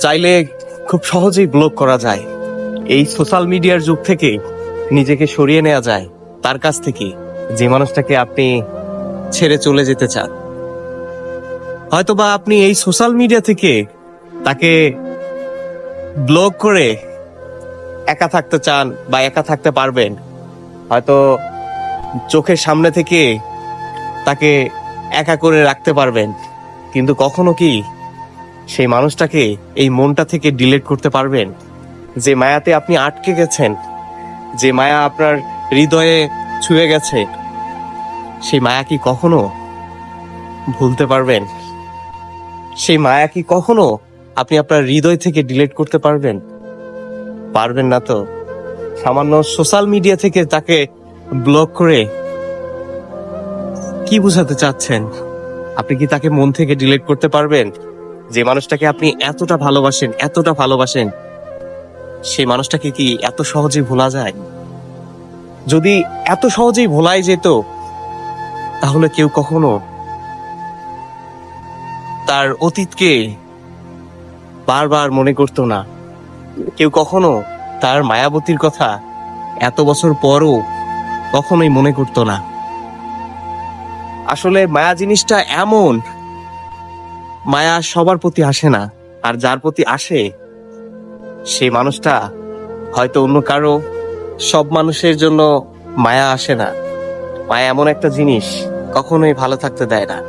চাইলে খুব সহজেই ব্লক করা যায়। এই সোশ্যাল মিডিয়ার যুগ থেকে নিজেকে সরিয়ে নেওয়া যায় তার কাছ থেকে যে মানুষটাকে আপনি ছেড়ে চলে যেতে চান। হয়তোবা আপনি এই সোশ্যাল মিডিয়া থেকে তাকে ব্লক করে একা থাকতে চান বা একা থাকতে পারবেন। হয়তো চোখের সামনে থেকে তাকে একা করে রাখতে পারবেন। কিন্তু কখনো কি সেই মানুষটাকে এই মনটা থেকে ডিলেট করতে পারবেন। যে মায়াতে আপনি আটকে গেছেন, যে মায়া আপনার হৃদয়ে ছুঁয়ে গেছে, সেই মায়া কি কখনো ভুলতে পারবেন? সেই মায়া কি কখনো আপনি আপনার হৃদয় থেকে ডিলেট করতে পারবেন? পারবেন না তো। সামান্য সোশ্যাল মিডিয়া থেকে তাকে ব্লক করে কি বুঝাতে চাচ্ছেন? আপনি কি তাকে মন থেকে ডিলেট করতে পারবেন? যে মানুষটাকে আপনি এতটা ভালোবাসেন এতটা ভালোবাসেন, সেই মানুষটাকে কি এত সহজেই ভোলা যায়? যদি এত সহজেই ভোলাই যেত, তাহলে কেউ কখনো তার অতীতকে বারবার মনে করতো না। কেউ কখনো তার মায়াবতীর কথা এত বছর পরও কখনোই মনে করতো না। আসলে মায়া জিনিসটা এমন মায়া সবার প্রতি আসে না, আর যার প্রতি আসে সে মানুষটা হয়তো অন্য কারও, সব মানুষের জন্য মায়া আসে না। মায়া এমন একটা জিনিস কখনোই ভালো থাকতে দেয় না।